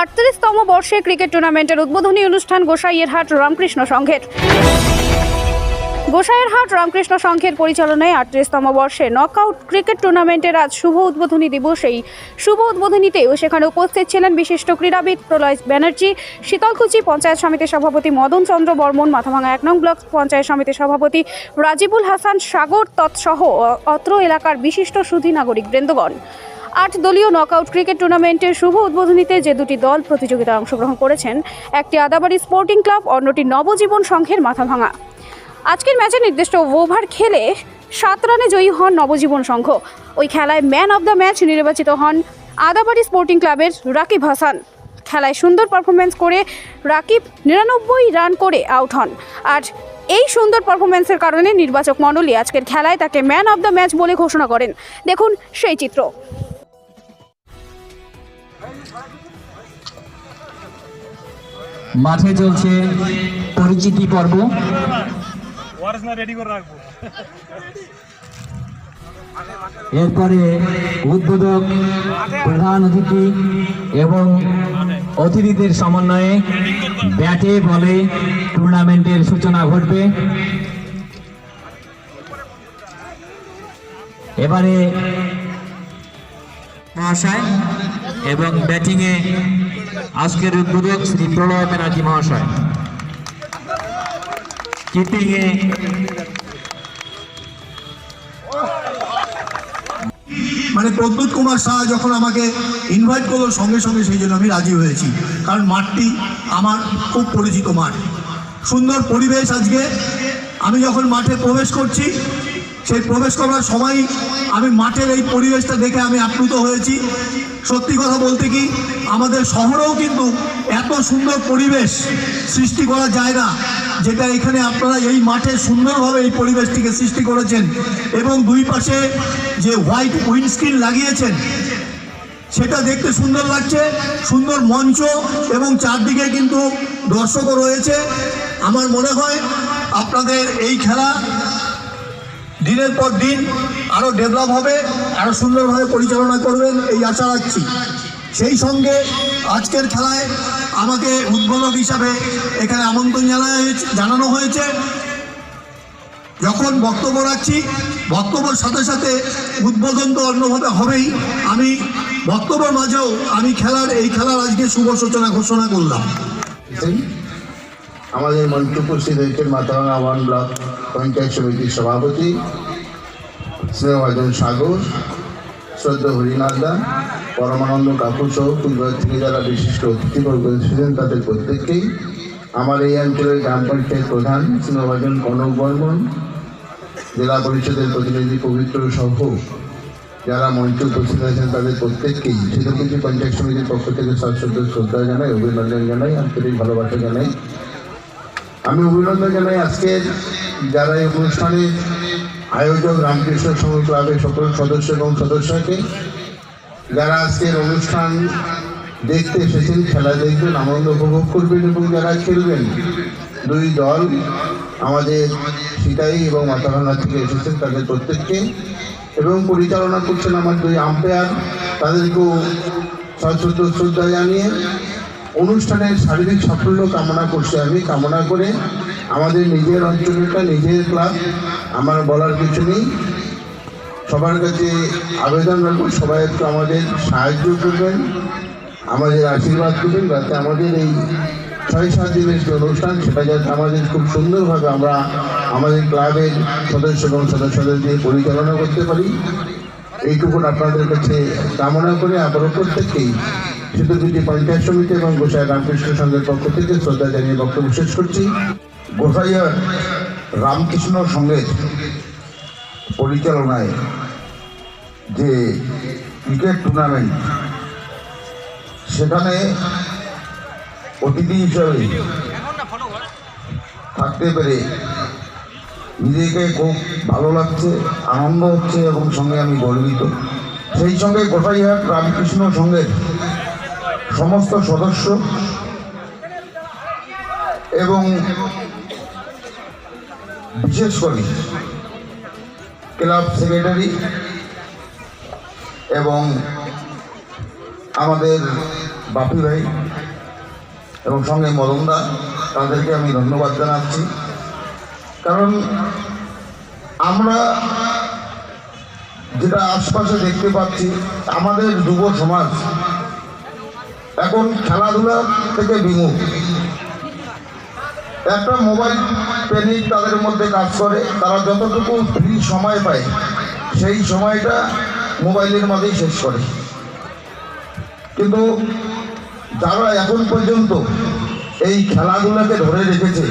আটত্রিশতম বর্ষে ক্রিকেট টুর্নামেন্টের উদ্বোধনী অনুষ্ঠান গোসাইয়েরহাট রামকৃষ্ণ সংঘের। গোসাইয়েরহাট রামকৃষ্ণ সংঘের পরিচালনায় আটত্রিশতম বর্ষে নকআউট ক্রিকেট টুর্নামেন্টের আজ শুভ উদ্বোধনী দিবস। এই শুভ উদ্বোধনীতেও সেখানে উপস্থিত ছিলেন বিশিষ্ট ক্রীড়াবিদ প্রলয় ব্যানার্জি, শীতলকুচি পঞ্চায়েত সমিতির সভাপতি মদন চন্দ্র বর্মন, মাথাভাঙা এক নং ব্লক পঞ্চায়েত সমিতির সভাপতি রাজিবুল হাসান সাগর তৎসহ অত্র এলাকার বিশিষ্ট সুধী নাগরিক বৃন্দগণ। আট দলীয় নকআউট ক্রিকেট টুর্নামেন্টের শুভ উদ্বোধনীতে যে দুটি দল প্রতিযোগিতায় অংশগ্রহণ করেছেন, একটি আদাবাড়ি স্পোর্টিং ক্লাব, অন্যটি নবজীবন সংঘের মাথাভাঙা আজকের ম্যাচে নির্দিষ্ট ওভার খেলে সাত রানে জয়ী হন নবজীবন সংঘ। ওই খেলায় ম্যান অব দ্য ম্যাচ নির্বাচিত হন আদাবাড়ি স্পোর্টিং ক্লাবের রাকিব হাসান। খেলায় সুন্দর পারফরমেন্স করে রাকিব নিরানব্বই রান করে আউট হন। আর এই সুন্দর পারফরমেন্সের কারণে নির্বাচক মণ্ডলী আজকের খেলায় তাকে ম্যান অব দ্য ম্যাচ বলে ঘোষণা করেন। দেখুন সেই চিত্র। মাঠে চলছে পরিচিতি পর্ব। এরপরে উদ্বোধক প্রধান অতিথি এবং অতিথিদের সমন্বয়ে ব্যাটে বলে টুর্নামেন্টের সূচনা ঘটবে। এবারে মহাশয় এবং ব্যাটিংয়ে আজকের উদ্বোধক শ্রী প্রলয় ব্যানার্জি মহাশয়। কিপিংয়ে মানে প্রদ্যুৎ কুমার শাহ যখন আমাকে ইনভাইট করল সঙ্গে সঙ্গে, সেই জন্য আমি রাজি হয়েছি। কারণ মাঠটি আমার খুব পরিচিত মাঠ। সুন্দর পরিবেশ আজকে। আমি যখন মাঠে প্রবেশ করছি সেই প্রবেশ করার সময় আমি মাঠের এই পরিবেশটা দেখে আমি আপ্লুত হয়েছি। সত্যি কথা বলতে কি, আমাদের শহরেও কিন্তু এত সুন্দর পরিবেশ সৃষ্টি করা যায় না, যেটা এখানে আপনারা এই মাঠে সুন্দরভাবে এই পরিবেশটিকে সৃষ্টি করেছেন এবং দুই পাশে যে হোয়াইট উইন্ডস্ক্রিন লাগিয়েছেন, সেটা দেখতে সুন্দর লাগছে, সুন্দর মঞ্চ এবং চারদিকে কিন্তু দর্শকও রয়েছে। আমার মনে হয় আপনাদের এই খেলা দিনের পর দিন আরও ডেভেলপ হবে আরও সুন্দরভাবে পরিচালনা করবেন, এই আশা রাখছি। সেই সঙ্গে আজকের খেলায় আমাকে উদ্বোধক হিসাবে এখানে আমন্ত্রণ জানা হয়েছে, জানানো হয়েছে। যখন বক্তব্য রাখছি, বক্তব্যের সাথে সাথে উদ্বোধন তো অন্যভাবে হবেই। আমি বক্তব্যের মাঝেও আমি খেলার, এই খেলার আজকে শুভ সূচনা ঘোষণা করলাম। আমাদের উপস্থিত হয়েছেন মাথাভাঙা ওয়ান ব্লক পঞ্চায়েত সমিতির সভাপতি স্নেহভাজন সাগর, শ্রদ্ধ হরিনাথদা পরমানন্দ কাপুর সহ ফুলবাগ থেকে যারা বিশিষ্ট অতিথিবর্গ এসেছেন তাদের প্রত্যেককেই আমার এই অঞ্চলের গ্রাম পঞ্চায়েত প্রধান স্নেহভাজন কনক বর্মন, জেলা পরিষদের প্রতিনিধি পবিত্র সহ যারা মঞ্চে উপস্থিত আছেন তাদের প্রত্যেককেই শীতলকুচি পঞ্চায়েত সমিতির পক্ষ থেকে সশ্রদ্ধ শ্রদ্ধা জানাই, অভিনন্দন জানাই, আন্তরিক ভালোবাসা জানাই। আমি অভিনন্দন জানাই আজকের যারা এই অনুষ্ঠানে আয়োজক রামকৃষ্ণ সংঘ ক্লাবের সকল সদস্য এবং সদস্যকে, যারা আজকের অনুষ্ঠান দেখতে এসেছেন, খেলা দেখবেন, আনন্দ উপভোগ করবেন এবং যারা খেলবেন, দুই দল আমাদের সিতাই এবং মাথাভাঙা থেকে এসেছেন তাদের প্রত্যেককে এবং পরিচালনা করছেন আমার দুই আম্পায়ার তাদেরকেও সশ্রদ্ধ শ্রদ্ধা জানিয়ে অনুষ্ঠানের শারীরিক সাফল্য কামনা করছি আমি। কামনা করে আমাদের নিজের অঞ্চলটা, নিজের ক্লাব, আমার বলার কিছু নেই। সবার কাছে আবেদন রাখব সবাই একটু আমাদের সাহায্য করবেন, আমাদের আশীর্বাদ করবেন, যাতে আমাদের এই ছয় সাত দিনের যে অনুষ্ঠান, সেটা যাতে আমাদের খুব সুন্দরভাবে আমরা আমাদের ক্লাবের সদস্য এবং সদস্যদের দিয়ে পরিচালনা করতে পারি। এইটুকুন আপনাদের কাছে কামনা করে আবারও প্রত্যেককেই দুটি পঞ্চায়েত সমিতি এবং গোসাই রামকৃষ্ণ সংঘের পক্ষ থেকে শ্রদ্ধা জানিয়ে বক্তব্য শেষ করছি। গোসাইয়ার রামকৃষ্ণ সঙ্গের পরিচালনায় যে ক্রিকেট টুর্নামেন্ট, সেখানে অতিথি হিসাবে থাকতে পেরে নিজেকে খুব ভালো লাগছে, আনন্দ হচ্ছে এবং সঙ্গে আমি গর্বিত। সেই সঙ্গে গোসাইহাট রামকৃষ্ণ সঙ্গের সমস্ত সদস্য এবং বিশেষ করে ক্লাব সেক্রেটারি এবং আমাদের বাপি ভাই এবং সঙ্গে মদনদা, তাদেরকে আমি ধন্যবাদ জানাচ্ছি। কারণ আমরা যেটা আশপাশে দেখতে পাচ্ছি, আমাদের যুব সমাজ এখন খেলাধুলা থেকে বিমুখ। একটা মোবাইল প্রেমিক তাদের মধ্যে কাজ করে, তারা যতটুকু ফ্রি সময় পায়, সেই সময়টা মোবাইলের মাঝেই শেষ করে। কিন্তু যারা এখন পর্যন্ত এই খেলাধুলাকে ধরে রেখেছে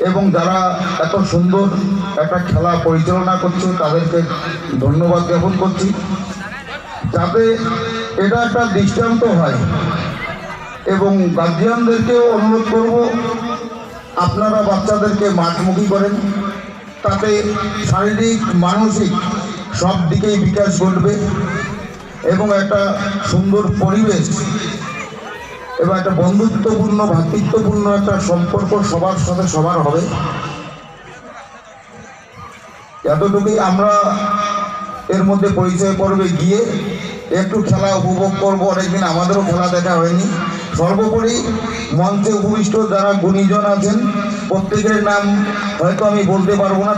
এবং যারা এত সুন্দর একটা খেলা পরিচালনা করছে, তাদেরকে ধন্যবাদ জ্ঞাপন করছি। যাতে এটা একটা দৃষ্টান্ত হয় এবং গার্জিয়ানদেরকেও অনুরোধ করব আপনারা বাচ্চাদেরকে মাঠমুখী করেন, তাতে শারীরিক, মানসিক সব দিকেই বিকাশ ঘটবে এবং একটা সুন্দর পরিবেশ এবং একটা বন্ধুত্বপূর্ণ ভ্রাতৃত্বপূর্ণ একটা সম্পর্ক সবার সাথে সবার হবে। এতটুকুই আমরা এর মধ্যে পরিচয় পর্বে গিয়ে একটু খেলা উপভোগ করব, অনেকদিন আমাদেরও খেলা দেখা হয়নি। সর্বোপরি মঞ্চে উপবিষ্ট যারা গুণীজন আছেন প্রত্যেকের নাম হয়তো আমি বলতে পারব না।